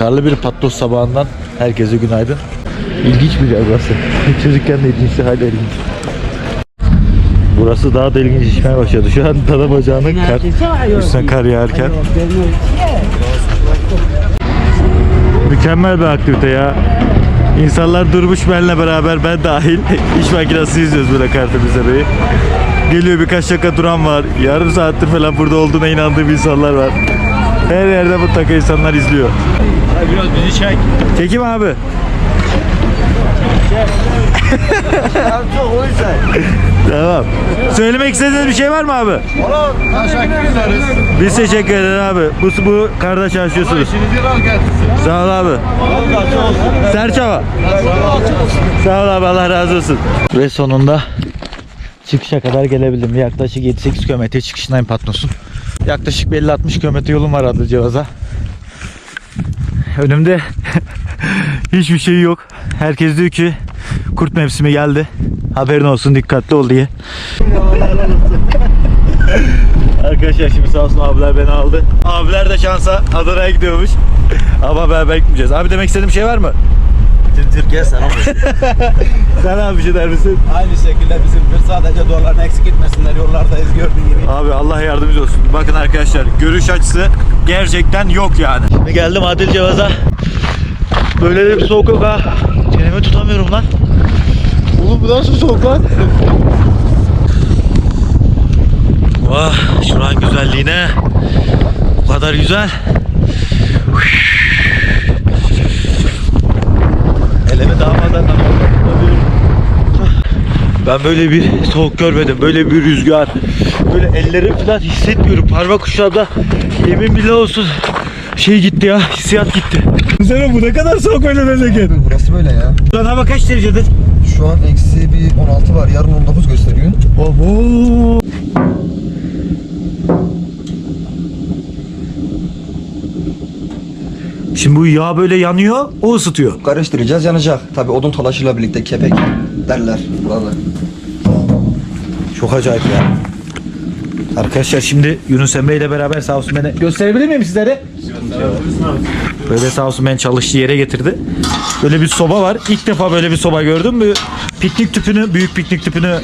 Karlı bir patlos sabahından herkese günaydın. İlginç bir yer burası. Çocukken de ilginçti hala ilginç. Burası daha da ilginç işmeye başladı. Şu an dana bacağının kar, üstüne kar yağarken. Mükemmel bir aktivite ya. İnsanlar durmuş benle beraber ben dahil iş makinesi izliyoruz böyle Kartepezere'yi. Geliyor birkaç dakika duran var. Yarım saattir falan burada olduğuna inandığım insanlar var. Her yerde mutlaka insanlar izliyor. Biraz bizi çek. Çekim abi. tamam. Söylemek istediğiniz bir şey var mı abi? Teşekkür ederiz. Biz teşekkür ederiz abi. Bu, bu karda çalışıyorsunuz. İşinizi rast getirsin. Sağ ol abi. Serçava. Sağ ol abi Allah razı olsun. Ve sonunda çıkışa kadar gelebildim. Yaklaşık 7-8 kilometre çıkışındayım Patnos'un. Yaklaşık 50-60 kilometre yolum var Adlıcavaz'a. Önümde hiçbir şey yok. Herkes diyor ki kurt mevsimi geldi. Haberin olsun dikkatli ol diye. Arkadaşlar şimdi sağ olsun abiler beni aldı. Abiler de şansa Adana'ya gidiyormuş. Ama beraber gitmeyeceğiz. Abi demek istediğin bir şey var mı? Türkiye selam olsun. Sen abi bir şey der misin? Aynı şekilde bizim bir sadece dolarını eksik etmesinler yollardayız gördüğün gibi. Abi Allah yardımcı olsun. Bakın arkadaşlar görüş açısı gerçekten yok yani. Şimdi geldim Adil Cevaz'a. Böyle de bir soğuk yok ha. Çenemi tutamıyorum lan. Oğlum bu nasıl soğuk lan? Vah şuranın güzelliğine. Bu kadar güzel. Elimi dağmadan ben böyle bir soğuk görmedim. Böyle bir rüzgar. Böyle ellerim falan hissetmiyorum. Parmak uçlarımda yemin bile olsun şey gitti ya. Hissiyat gitti. Güzel bu ne kadar soğuk öyle memleket. Burası böyle ya. Şu an hava kaç derecedir? Şu an eksi bir 16 var. Yarın 19 gösteriyor. Abo. Şimdi bu yağ böyle yanıyor, o ısıtıyor. Karıştıracağız yanacak. Tabi odun talaşıyla birlikte kepek derler burada. Çok acayip ya. Arkadaşlar şimdi Yunus Emre ile beraber sağ olsun beni gösterebilir miyim sizlere? Böyle sağ olsun beni çalıştığı yere getirdi. Böyle bir soba var. İlk defa böyle bir soba gördüm. Bir piknik tüpünü, büyük piknik tüpünü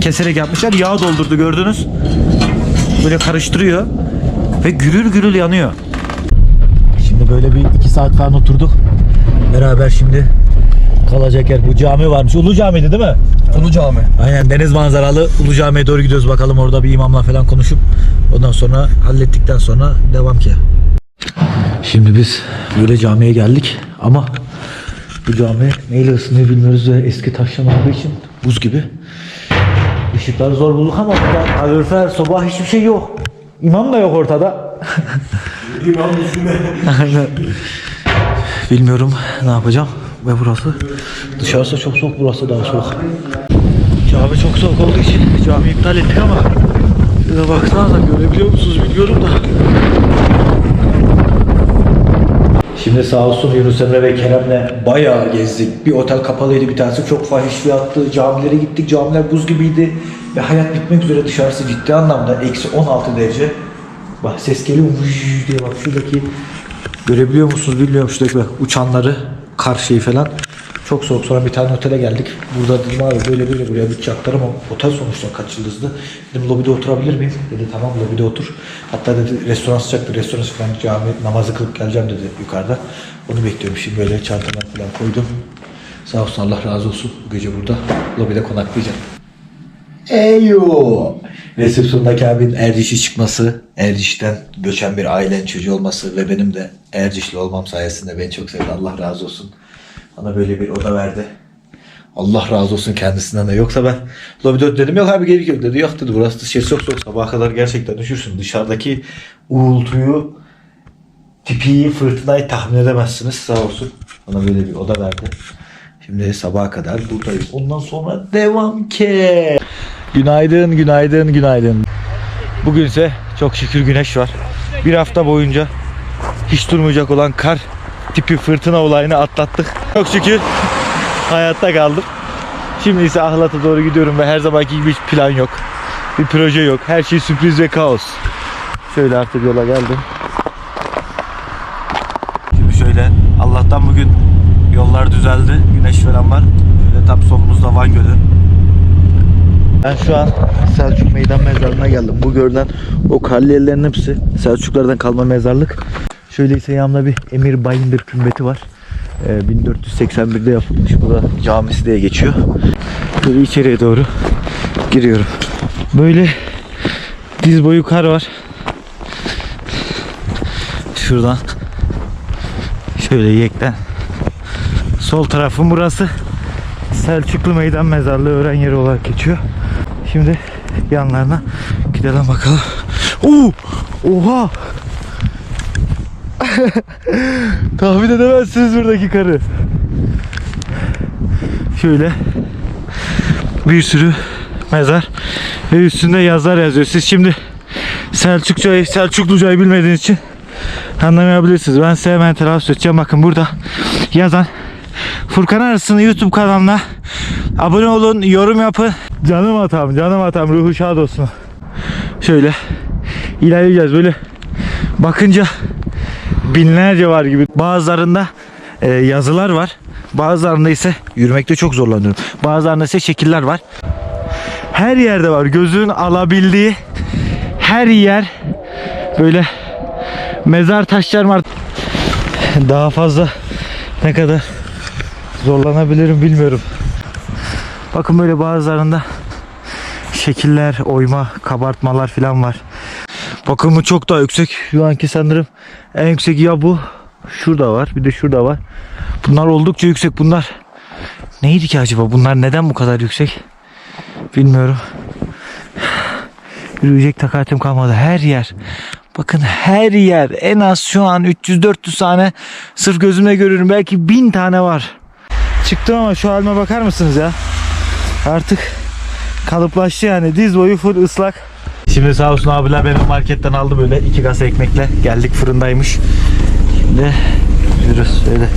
keserek yapmışlar. Yağ doldurdu gördünüz. Böyle karıştırıyor. Ve gürül gürül yanıyor. Şimdi böyle bir iki saat falan oturduk. Beraber şimdi kalacak yer. Bu cami varmış. Ulu camiydi değil mi? Ulu Cami. Aynen deniz manzaralı Ulu Cami'ye doğru gidiyoruz bakalım orada bir imamla falan konuşup ondan sonra hallettikten sonra devam ki. Şimdi biz böyle camiye geldik ama bu cami neyle ısınıyor bilmiyoruz ve eski taşlama olduğu için buz gibi. Işıkları zor bulduk ama burada kalorifer, soba hiçbir şey yok. İmam da yok ortada. İmam Aynen. Bilmiyorum ne yapacağım ve burası dışarısı çok soğuk burası daha soğuk. Cami çok soğuk olduğu için cami iptal ettik ama size baksanıza görebiliyor musunuz bilmiyorum da. Şimdi sağ olsun Yunus Emre ve Kerem'le bayağı gezdik. Bir otel kapalıydı bir tanesi çok fahiş fiyattı. Camilere gittik camiler buz gibiydi. Ve hayat bitmek üzere dışarısı ciddi anlamda eksi 16 derece. Bak ses geliyor vuş diye bak şuradaki görebiliyor musunuz bilmiyorum şuradaki bak uçanları kar şeyi falan. Çok soğuk sonra bir tane otele geldik. Burada dedim abi böyle böyle buraya bütçe aktarım ama otel sonuçta kaç yıldızlı. Dedim lobide oturabilir miyim? Dedi tamam lobide otur. Hatta dedi restoran sıcaktır restoran falan cami namazı kılıp geleceğim dedi yukarıda. Onu bekliyorum şimdi böyle çantamı falan koydum. Sağ olsun Allah razı olsun bu gece burada lobide konaklayacağım. Eyo. Resepsiyondaki abinin Erciş'e çıkması, Erciş'ten göçen bir ailenin çocuğu olması ve benim de Ercişli olmam sayesinde beni çok sevdi. Allah razı olsun. Bana böyle bir oda verdi. Allah razı olsun kendisinden de. Yoksa ben lobide dedim yok abi gerek yok dedi. Yok dedi burası dışarı çok soğuk. Sabaha kadar gerçekten üşürsün. Dışarıdaki uğultuyu, tipiyi, fırtınayı tahmin edemezsiniz. Sağ olsun. Bana böyle bir oda verdi. Şimdi sabaha kadar buradayız. Ondan sonra devam ki. Günaydın, günaydın, günaydın. Bugünse çok şükür güneş var. Bir hafta boyunca hiç durmayacak olan kar tipi fırtına olayını atlattık. Çok şükür hayatta kaldım. Şimdi ise Ahlat'a doğru gidiyorum ve her zamanki gibi hiç plan yok. Bir proje yok. Her şey sürpriz ve kaos. Şöyle artık yola geldim. Şimdi şöyle Allah'tan bugün yollar düzeldi. Güneş falan var. Böyle tam solumuzda Van Gölü. Ben şu an Selçuk Meydan Mezarlığı'na geldim. Bu görünen o kalliyelerin hepsi Selçuklardan kalma mezarlık. Şöyle ise yanımda bir Emir Bayındır kümbeti var. Ee, 1481'de yapılmış. Bu da camisi diye geçiyor. Böyle içeriye doğru giriyorum. Böyle diz boyu kar var. Şuradan şöyle yekten sol tarafım burası Selçuklu Meydan Mezarlığı öğren yeri olarak geçiyor. Şimdi yanlarına gidelim bakalım. Oo! Oha! Tahmin edemezsiniz buradaki karı. Şöyle bir sürü mezar ve üstünde yazılar yazıyor. Siz şimdi Selçukçayı, Selçuklucayı bilmediğiniz için anlamayabilirsiniz. Ben size hemen telaffuz edeceğim. Bakın burada yazan Furkan Arası'nın YouTube kanalına abone olun, yorum yapın. Canım atam, canım atam, ruhu şad olsun. Şöyle ilerleyeceğiz böyle bakınca binlerce var gibi. Bazılarında e, yazılar var. Bazılarında ise yürümekte çok zorlanıyorum. Bazılarında ise şekiller var. Her yerde var. Gözün alabildiği her yer böyle mezar taşlar var. Daha fazla ne kadar zorlanabilirim bilmiyorum. Bakın böyle bazılarında şekiller, oyma, kabartmalar falan var. Bakımı çok daha yüksek. Şu anki sanırım en yüksek ya bu. Şurada var. Bir de şurada var. Bunlar oldukça yüksek. Bunlar neydi ki acaba? Bunlar neden bu kadar yüksek? Bilmiyorum. Yürüyecek takatim kalmadı. Her yer. Bakın her yer. En az şu an 300-400 tane sırf gözümle görüyorum. Belki 1000 tane var. Çıktım ama şu halime bakar mısınız ya? Artık kalıplaştı yani. Diz boyu full ıslak. Şimdi sağ olsun abiler beni marketten aldı böyle iki kasa ekmekle. Geldik fırındaymış. Şimdi yürüyoruz böyle.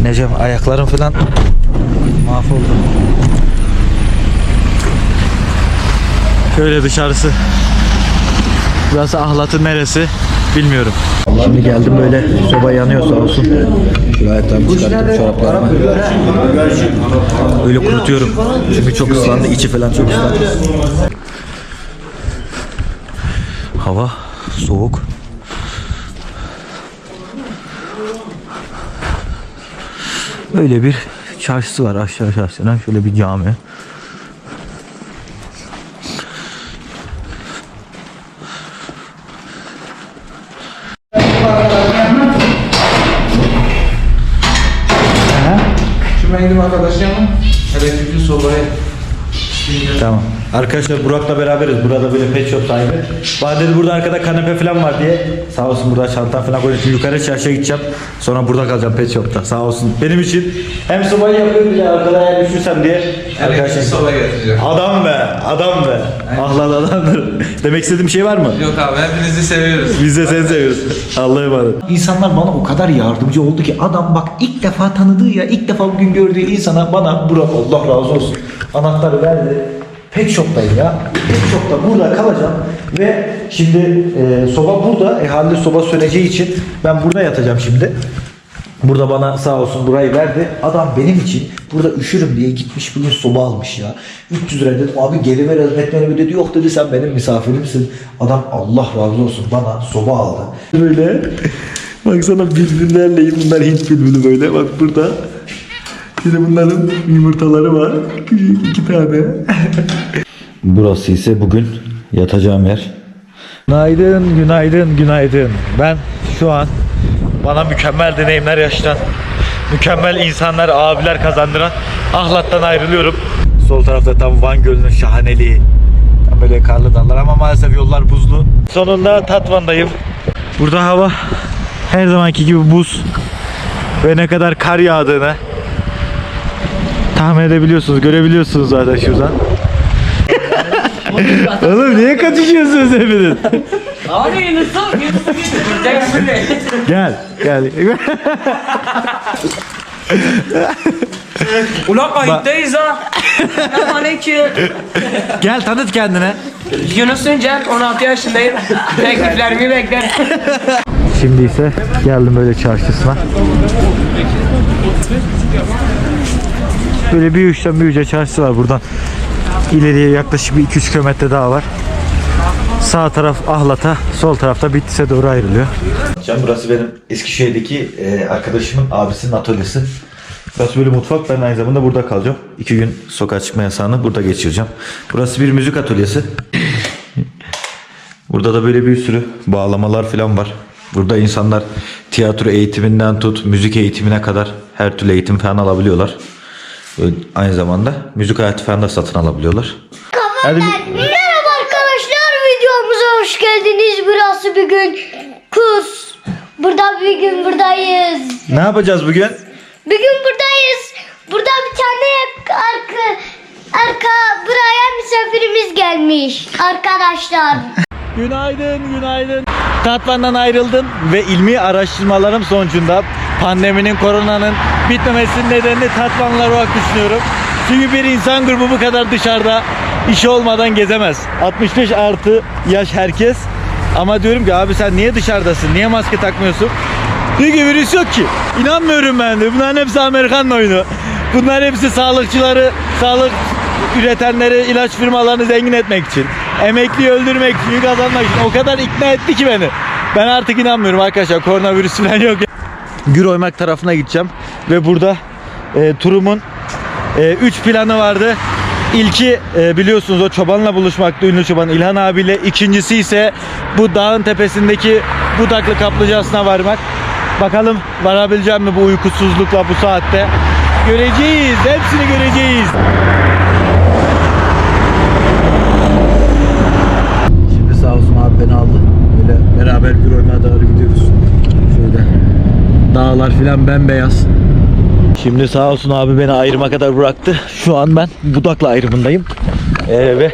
İneceğim ayaklarım falan mahvoldu. Şöyle dışarısı. Burası ahlatın neresi bilmiyorum. Şimdi geldim böyle soba yanıyor sağ olsun. Ayaklarımı çıkarttım çoraplarımı. Böyle kurutuyorum. Çünkü çok ıslandı içi falan çok ıslandı. Hava soğuk. Böyle bir çarşısı var aşağı çarşıdan. Şöyle bir cami. Şu benim arkadaşım elektrikli sobayı Tamam. Arkadaşlar Burak'la beraberiz. Burada böyle pet shop sahibi. Bana dedi burada arkada kanepe falan var diye. Sağ olsun burada çanta falan koyuyor. Şimdi yukarı çarşıya gideceğim. Sonra burada kalacağım pet shop'ta. Sağ olsun. Benim için hem sobayı yapıyor bir de arkada eğer üşürsem diye. elektrikli soba getireceğim. Adam be, adam be. Ah lan adamdır. Demek istediğim şey var mı? Yok abi hepinizi seviyoruz. Biz de seni seviyoruz. Allah'a emanet. İnsanlar bana o kadar yardımcı oldu ki adam bak ilk defa tanıdığı ya ilk defa bugün gördüğü insana bana Burak Allah razı olsun anahtarı verdi. Pet shop'tayım ya. Pet shop'ta burada kalacağım ve şimdi e, soba burada. E halde soba söneceği için ben burada yatacağım şimdi. Burada bana sağ olsun burayı verdi. Adam benim için burada üşürüm diye gitmiş bugün soba almış ya. 300 lira dedim abi geri ver hizmetlerini dedi. Yok dedi sen benim misafirimsin. Adam Allah razı olsun bana soba aldı. Böyle baksana bülbüllerleyim. Bunlar Hint bülbülü böyle. Bak burada. Şimdi bunların yumurtaları var. Küçük iki tane. Burası ise bugün yatacağım yer. Günaydın, günaydın, günaydın. Ben şu an bana mükemmel deneyimler yaşatan, mükemmel insanlar, abiler kazandıran Ahlat'tan ayrılıyorum. Sol tarafta tam Van Gölü'nün şahaneliği. Tam böyle karlı dallar ama maalesef yollar buzlu. Sonunda Tatvan'dayım. Burada hava her zamanki gibi buz ve ne kadar kar yağdığını tahmin edebiliyorsunuz, görebiliyorsunuz zaten şuradan. Oğlum niye kaçışıyorsunuz hepiniz? Abi Yunus'um, Yunus'u getireceksin beni. Gel, gel. Ulan kayıttayız ha. Selamünaleyküm. gel tanıt kendine. Yunus Üncel, 16 yaşındayım. Tekliflerimi beklerim. Şimdi ise geldim böyle çarşısına. Böyle bir uçtan bir uca çarşısı var buradan. İleriye yaklaşık bir 2-3 kilometre daha var. Sağ taraf Ahlat'a, sol tarafta Bitlis'e doğru ayrılıyor. Can burası benim Eskişehir'deki e, arkadaşımın abisinin atölyesi. Burası böyle mutfak. Ben aynı zamanda burada kalacağım. İki gün sokağa çıkma yasağını burada geçireceğim. Burası bir müzik atölyesi. Burada da böyle bir sürü bağlamalar falan var. Burada insanlar tiyatro eğitiminden tut, müzik eğitimine kadar her türlü eğitim falan alabiliyorlar. Aynı zamanda müzik hayatı falan da satın alabiliyorlar. Hadi bir- Merhaba arkadaşlar videomuza hoş geldiniz. Burası bir gün kurs. Burada bir gün buradayız. ne yapacağız bugün? Bir gün buradayız. Burada bir tane arka arka buraya misafirimiz gelmiş arkadaşlar. Günaydın, günaydın. Tatvan'dan ayrıldım ve ilmi araştırmalarım sonucunda pandeminin, koronanın bitmemesinin nedenini Tatvanlar olarak düşünüyorum. Çünkü bir insan grubu bu kadar dışarıda işi olmadan gezemez. 65 artı yaş herkes. Ama diyorum ki abi sen niye dışarıdasın? Niye maske takmıyorsun? Diyor ki virüs yok ki. İnanmıyorum ben de. Bunların hepsi Amerikan oyunu. Bunlar hepsi sağlıkçıları, sağlık üretenleri, ilaç firmalarını zengin etmek için. Emekliyi öldürmek için, kazanmak için. O kadar ikna etti ki beni. Ben artık inanmıyorum arkadaşlar. Koronavirüs falan yok. Gür oymak tarafına gideceğim. Ve burada e, turumun 3 planı vardı. İlki e, biliyorsunuz o çobanla buluşmaktı ünlü çoban İlhan abiyle. İkincisi ise bu dağın tepesindeki budaklı kaplıcasına varmak. Bakalım varabileceğim mi bu uykusuzlukla bu saatte. Göreceğiz. Hepsini göreceğiz. Beraber bir oymaya doğru gidiyoruz. Şöyle dağlar filan bembeyaz. Şimdi sağ olsun abi beni ayrıma kadar bıraktı. Şu an ben Budaklı ayrımındayım. Ee, ve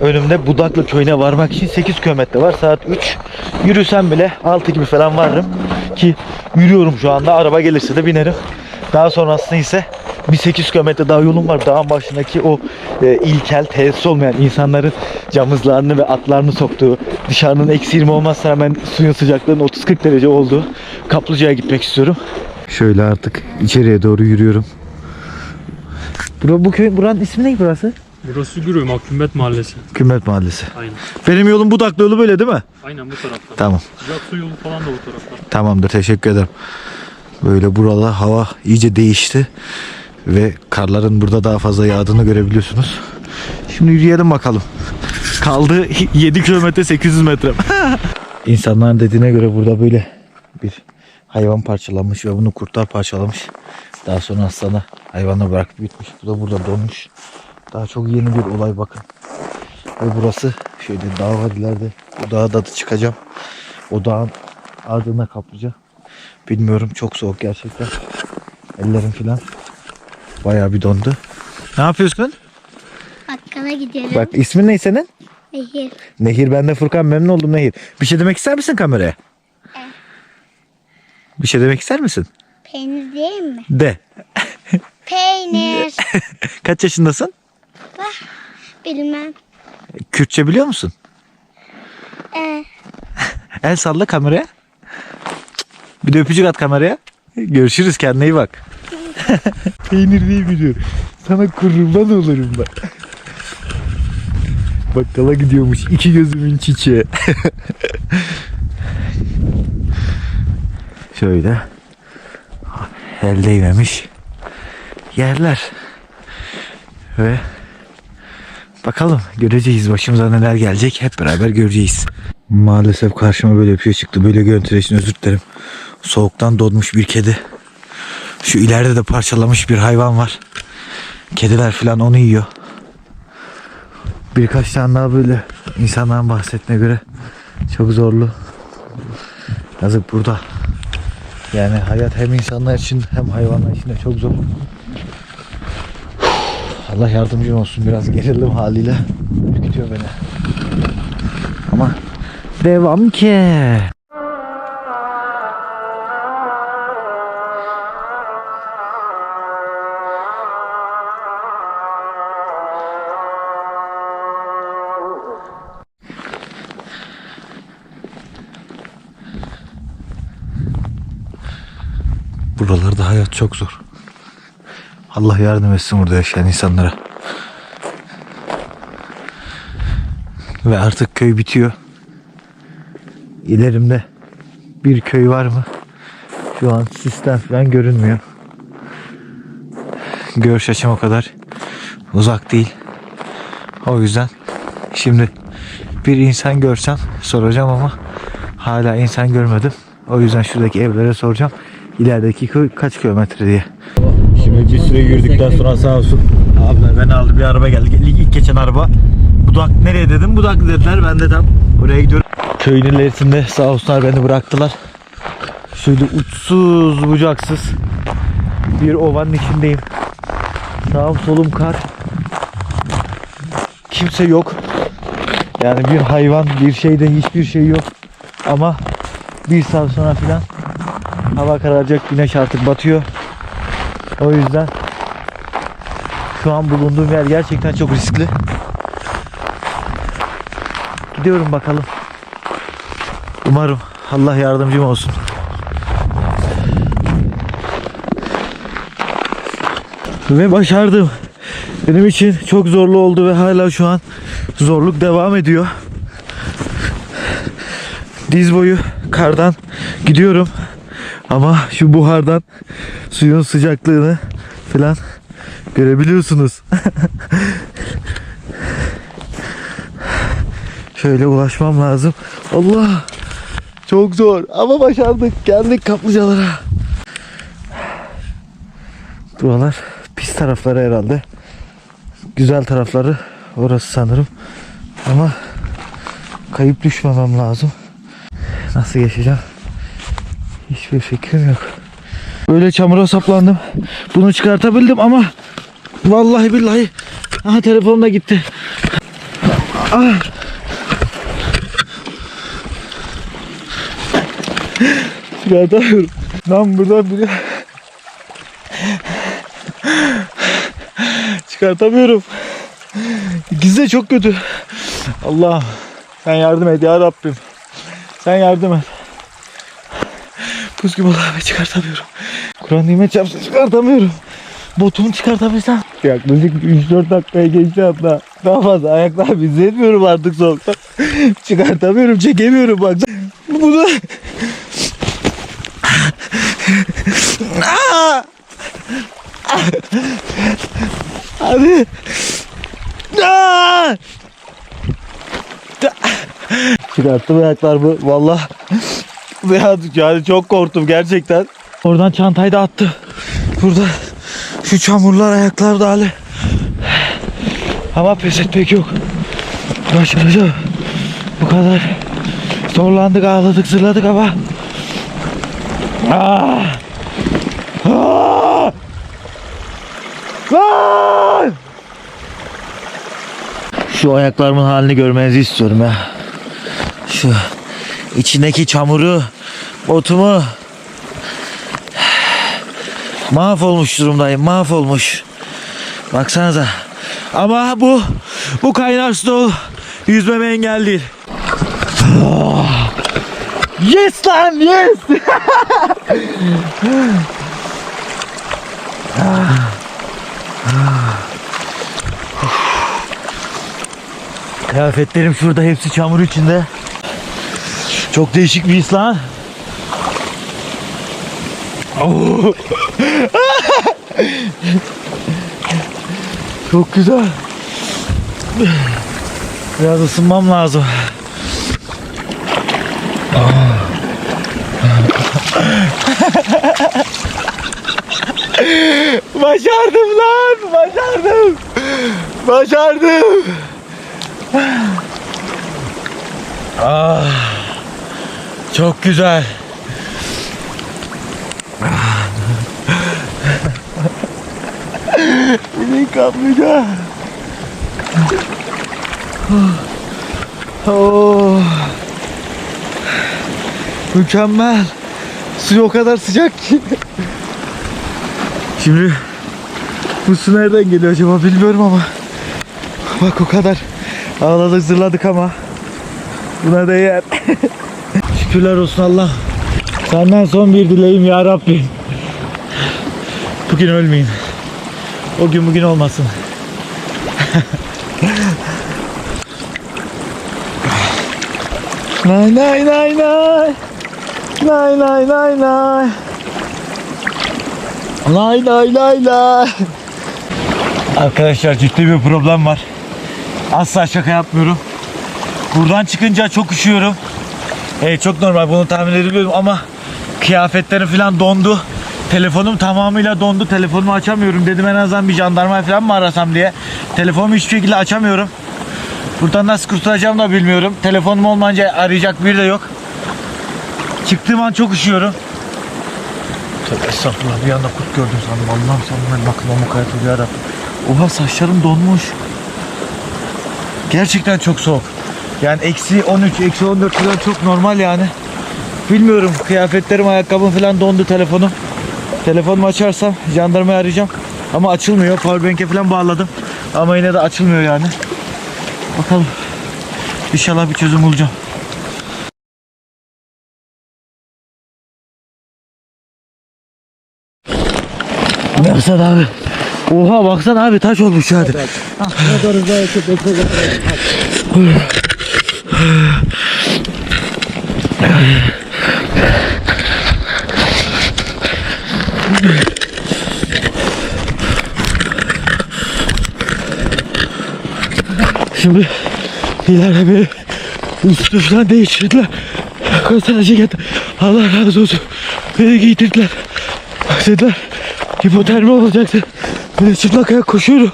önümde Budaklı köyüne varmak için 8 kilometre var. Saat 3. Yürüsem bile 6 gibi falan varırım. Ki yürüyorum şu anda. Araba gelirse de binerim. Daha sonrasında ise bir 8 kilometre daha yolum var. Dağın başındaki o e, ilkel, tesis olmayan insanların camızlarını ve atlarını soktuğu, dışarının eksi 20 olmazsa hemen suyun sıcaklığının 30-40 derece olduğu kaplıcaya gitmek istiyorum. Şöyle artık içeriye doğru yürüyorum. Bura, bu köy, buranın ismi ne burası? Burası Gürü Mahkumet Mahallesi. Kümlet Mahallesi. Aynen. Benim yolum Budaklı yolu böyle değil mi? Aynen bu tarafta. Tamam. Sıcak su yolu falan da bu tarafta. Tamamdır teşekkür ederim. Böyle buralar hava iyice değişti. Ve karların burada daha fazla yağdığını görebiliyorsunuz. Şimdi yürüyelim bakalım. Kaldı 7 kilometre 800 metre. İnsanların dediğine göre burada böyle bir hayvan parçalanmış ve bunu kurtlar parçalamış. Daha sonra sana hayvanla bırakıp gitmiş. Bu da burada donmuş. Daha çok yeni bir olay bakın. Ve burası şöyle dağ var ileride. O dağa da çıkacağım. O dağın ardına kaplıca. Bilmiyorum çok soğuk gerçekten. Ellerim filan bayağı bir dondu. Ne yapıyorsun? Bakkala gidelim. Bak ismin ne senin? Nehir. Nehir ben de Furkan memnun oldum Nehir. Bir şey demek ister misin kameraya? Bir şey demek ister misin? Peynir değil mi? De. Peynir. Kaç yaşındasın? Bilmem. Kürtçe biliyor musun? Ee, El salla kameraya. Bir de öpücük at kameraya. Görüşürüz kendine iyi bak. Peynir değil biliyor. Sana kurban olurum bak. Bakkala gidiyormuş iki gözümün çiçeği. Şöyle. El değmemiş. Yerler. Ve bakalım göreceğiz başımıza neler gelecek hep beraber göreceğiz. Maalesef karşıma böyle bir şey çıktı. Böyle görüntüler için özür dilerim. Soğuktan donmuş bir kedi. Şu ileride de parçalamış bir hayvan var. Kediler falan onu yiyor. Birkaç tane daha böyle insanların bahsettiğine göre çok zorlu. Yazık burada. Yani hayat hem insanlar için hem hayvanlar için de çok zor. Allah yardımcım olsun biraz gerildim haliyle. Ürkütüyor beni. Ama devam ki. Çok zor. Allah yardım etsin burada yaşayan insanlara. Ve artık köy bitiyor. İlerimde bir köy var mı? Şu an sistem falan görünmüyor. Görüş açım o kadar uzak değil. O yüzden şimdi bir insan görsem soracağım ama hala insan görmedim. O yüzden şuradaki evlere soracağım. İlerideki köy kaç kilometre diye. Şimdi bir süre yürüdükten sonra sağ olsun abi beni aldı bir araba geldi. İlk, ilk geçen araba. Budak nereye dedim? Budak dediler. Ben de tam oraya gidiyorum. Köyün ilerisinde sağ olsunlar beni bıraktılar. Şöyle uçsuz bucaksız bir ovanın içindeyim. Sağım solum kar. Kimse yok. Yani bir hayvan, bir şeyde hiçbir şey yok. Ama bir saat sonra filan hava kararacak, güneş artık batıyor. O yüzden şu an bulunduğum yer gerçekten çok riskli. Gidiyorum bakalım. Umarım Allah yardımcım olsun. Ve başardım. Benim için çok zorlu oldu ve hala şu an zorluk devam ediyor. Diz boyu kardan gidiyorum. Ama şu buhardan suyun sıcaklığını falan görebiliyorsunuz. Şöyle ulaşmam lazım. Allah! Çok zor ama başardık. Geldik kaplıcalara. Buralar pis tarafları herhalde. Güzel tarafları orası sanırım. Ama kayıp düşmemem lazım. Nasıl geçeceğim? Hiçbir fikrim yok. Böyle çamura saplandım. Bunu çıkartabildim ama vallahi billahi aha telefonum da gitti. Ah. Çıkartamıyorum. Lan buradan biri Çıkartamıyorum. İkisi de çok kötü. Allah sen yardım et ya Rabbim. Sen yardım et. Buz gibi Allah'ım çıkartamıyorum. Kur'an nimet yapsın çıkartamıyorum. Botumu çıkartabilsem. Yaklaşık 3-4 dakikaya geçti hatta. Daha fazla ayaklar hissetmiyorum artık soğukta. çıkartamıyorum çekemiyorum bak. Bunu... Aa! Çıkarttım ayaklarımı valla. Ya yani çok korktum gerçekten. Oradan çantayı da attı. Burada şu çamurlar ayaklarda hali. Ama pes etmek yok. Başaracağım. Bu kadar. Zorlandık, ağladık, zırladık ama. Ah! Ah! Ah! Şu ayaklarımın halini görmenizi istiyorum ya. Şu içindeki çamuru, botumu mahvolmuş durumdayım. Mahvolmuş. Baksanıza. Ama bu bu kaynar su yüzmeme engel değil. Ah! Yes lan yes. Kıyafetlerim şurada hepsi çamur içinde. Çok değişik bir his lan. Çok güzel. Biraz ısınmam lazım. Başardım lan! Başardım! Başardım! Ah, çok güzel. Beni kaplayacak. Oh. Mükemmel. Su o kadar sıcak ki. Şimdi bu su nereden geliyor acaba bilmiyorum ama. Bak o kadar ağladık zırladık ama buna değer. Şükürler olsun Allah. Senden son bir dileğim ya Rabbim. Bugün ölmeyin. O gün bugün olmasın. nay nay nay nay. Nay nay nay nay. Lay lay lay lay. Arkadaşlar ciddi bir problem var. Asla şaka yapmıyorum. Buradan çıkınca çok üşüyorum. Evet çok normal bunu tahmin edebiliyorum ama kıyafetlerim falan dondu. Telefonum tamamıyla dondu. Telefonumu açamıyorum. Dedim en azından bir jandarma falan mı arasam diye. Telefonumu hiçbir şekilde açamıyorum. Buradan nasıl kurtulacağım da bilmiyorum. Telefonum olmayınca arayacak biri de yok. Çıktığım an çok üşüyorum. Tövbe estağfurullah bir anda kurt gördüm sandım. Allah'ım sandım bakın o mukayyet yarabbim. Oha saçlarım donmuş. Gerçekten çok soğuk. Yani eksi 13, eksi 14 falan çok normal yani. Bilmiyorum kıyafetlerim, ayakkabım falan dondu telefonum. Telefonumu açarsam jandarmayı arayacağım. Ama açılmıyor. Powerbank'e falan bağladım. Ama yine de açılmıyor yani. Bakalım. İnşallah bir çözüm bulacağım. Baksana abi. Oha baksana abi taş olmuş hadi. Şimdi ileride bir üstü falan değiştirdiler. Gazeteci geldi. Allah razı olsun. Beni giydirdiler. Dediler hipotermi olacaktı. Ben çıplak ayak koşuyorum.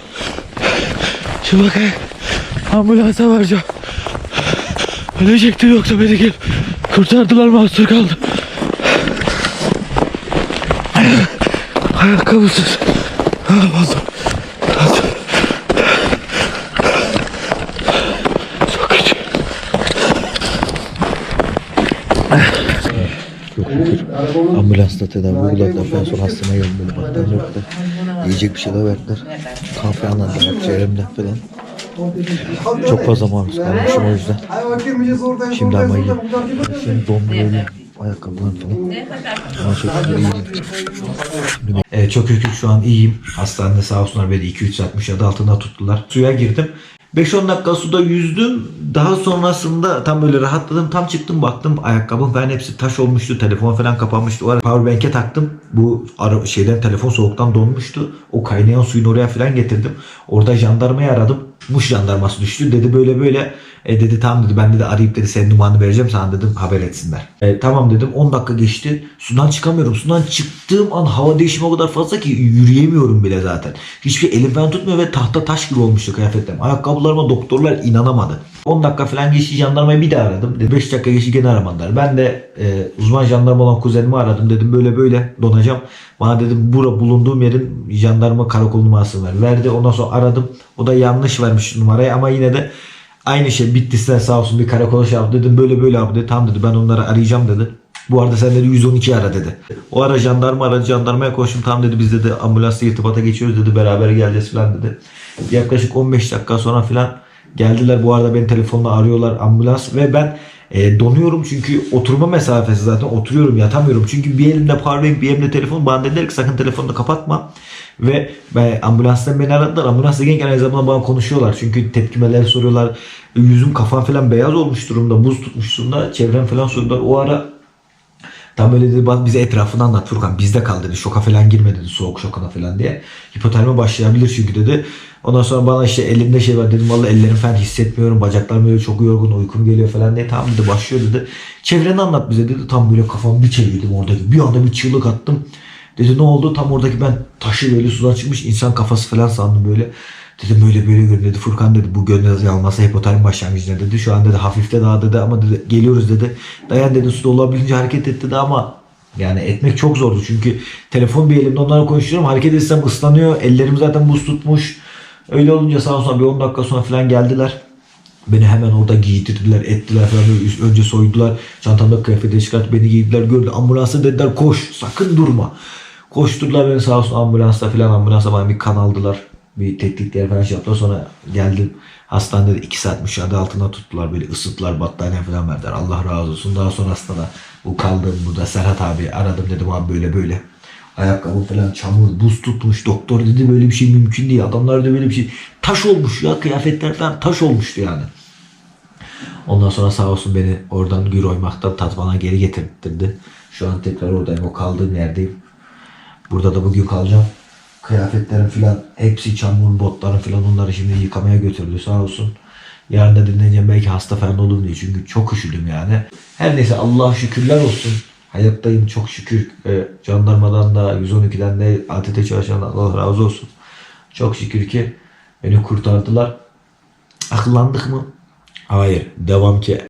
Çıplak ayak ambulansa varacağım. Ölecekti yoksa beni gelip kurtardılar mahsur kaldım. Ayakkabısız. Allah'ım. Ambulansla tedavi uyguladılar. Ben son hastaneye yoktu. Yiyecek bir şeyler verdiler. Kan falan aldılar akciğerimden falan. Çok fazla maruz kalmışım o yüzden. Şimdi ama iyi. Şimdi dondu böyle ayakkabılar falan. Ama çok iyiyim. Evet, çok şükür şu an iyiyim. Hastanede sağ olsunlar beni 2-3 saat müşahede altında tuttular. Suya girdim. 5-10 dakika suda yüzdüm. Daha sonrasında tam böyle rahatladım. Tam çıktım baktım ayakkabım falan hepsi taş olmuştu. Telefon falan kapanmıştı. O ara powerbank'e taktım. Bu ara, şeyden telefon soğuktan donmuştu. O kaynayan suyun oraya falan getirdim. Orada jandarmayı aradım. Muş jandarması düştü. Dedi böyle böyle. E dedi tamam dedi ben dedi arayıp dedi senin numaranı vereceğim sana dedim haber etsinler. E, tamam dedim 10 dakika geçti. Sudan çıkamıyorum. Sudan çıktığım an hava değişimi o kadar fazla ki yürüyemiyorum bile zaten. Hiçbir elim falan tutmuyor ve tahta taş gibi olmuştu kıyafetlerim. Ayakkabılarıma doktorlar inanamadı. 10 dakika falan geçti jandarmayı bir daha aradım. 5 dakika geçti gene aramadılar. Ben de e, uzman jandarma olan kuzenimi aradım. Dedim böyle böyle donacağım. Bana dedim bura bulunduğum yerin jandarma karakol numarasını ver. Verdi ondan sonra aradım. O da yanlış vermiş numarayı ama yine de Aynı şey Bitlis'ten sağ olsun bir karakola şey yaptı. Dedim böyle böyle abi dedi. Tamam dedi ben onları arayacağım dedi. Bu arada sen dedi 112 ara dedi. O ara jandarma aradı jandarmaya koştum. Tamam dedi biz dedi ambulansla irtibata geçiyoruz dedi. Beraber geleceğiz falan dedi. Yaklaşık 15 dakika sonra falan geldiler. Bu arada beni telefonla arıyorlar ambulans ve ben e, donuyorum çünkü oturma mesafesi zaten oturuyorum yatamıyorum. Çünkü bir elimde powerbank bir elimde telefon bana dediler ki sakın telefonunu kapatma. Ve ben, ambulanstan beni aradılar. Ambulansla gelirken aynı zamanda bana konuşuyorlar. Çünkü tepkimeler soruyorlar. Yüzüm kafam falan beyaz olmuş durumda. Buz tutmuş durumda. Çevrem falan soruyorlar. O ara Tam öyle dedi bize etrafını anlat Furkan bizde kal dedi. Şoka falan girme dedi soğuk şokuna falan diye. Hipotermi başlayabilir çünkü dedi. Ondan sonra bana işte elimde şey var dedim vallahi ellerim falan hissetmiyorum. Bacaklarım böyle çok yorgun uykum geliyor falan diye. Tamam dedi başlıyor dedi. Çevreni anlat bize dedi. Tam böyle kafamı bir çevirdim oradaki. Bir anda bir çığlık attım. Dedi ne oldu? Tam oradaki ben taşı böyle sudan çıkmış insan kafası falan sandım böyle. Dedim böyle böyle görün dedi. Furkan dedi bu gönül yanması hipotermi başlangıcında dedi. Şu an dedi hafifte daha dedi ama dedi geliyoruz dedi. Dayan dedi suda olabildiğince hareket etti dedi ama yani etmek çok zordu çünkü telefon bir elimde onlarla konuşuyorum. Hareket etsem ıslanıyor. Ellerim zaten buz tutmuş. Öyle olunca sağ olsun bir 10 dakika sonra falan geldiler. Beni hemen orada giydirdiler, ettiler falan. Önce soydular. Çantamda kıyafeti çıkartıp beni giydirdiler. Gördü ambulansa dediler koş sakın durma. Koşturdular beni sağ olsun ambulansta falan. Ambulansa bana bir kan aldılar. Bir tetkikler falan şey yaptılar. Sonra geldim. Hastanede 2 saat müşahede altında tuttular. Böyle ısıttılar, battaniye falan verdiler. Allah razı olsun. Daha sonrasında da bu kaldığım burada Serhat abi aradım dedim abi böyle böyle. Ayakkabı falan çamur, buz tutmuş. Doktor dedi böyle bir şey mümkün değil. Adamlar da böyle bir şey. Taş olmuş ya kıyafetler falan taş olmuştu yani. Ondan sonra sağ olsun beni oradan gür oymaktan Tatvan'a geri getirtirdi. Şu an tekrar oradayım. O kaldığım yerdeyim. Burada da bugün kalacağım. Kıyafetlerim falan hepsi çamur, botlarım falan onları şimdi yıkamaya götürdü sağ olsun. Yarın da dinleneceğim belki hasta falan olurum diye çünkü çok üşüdüm yani. Her neyse Allah'a şükürler olsun. Hayattayım çok şükür. Ee, jandarmadan da 112'den de ATT çalışan Allah razı olsun. Çok şükür ki beni kurtardılar. Akıllandık mı? Hayır. Devam ki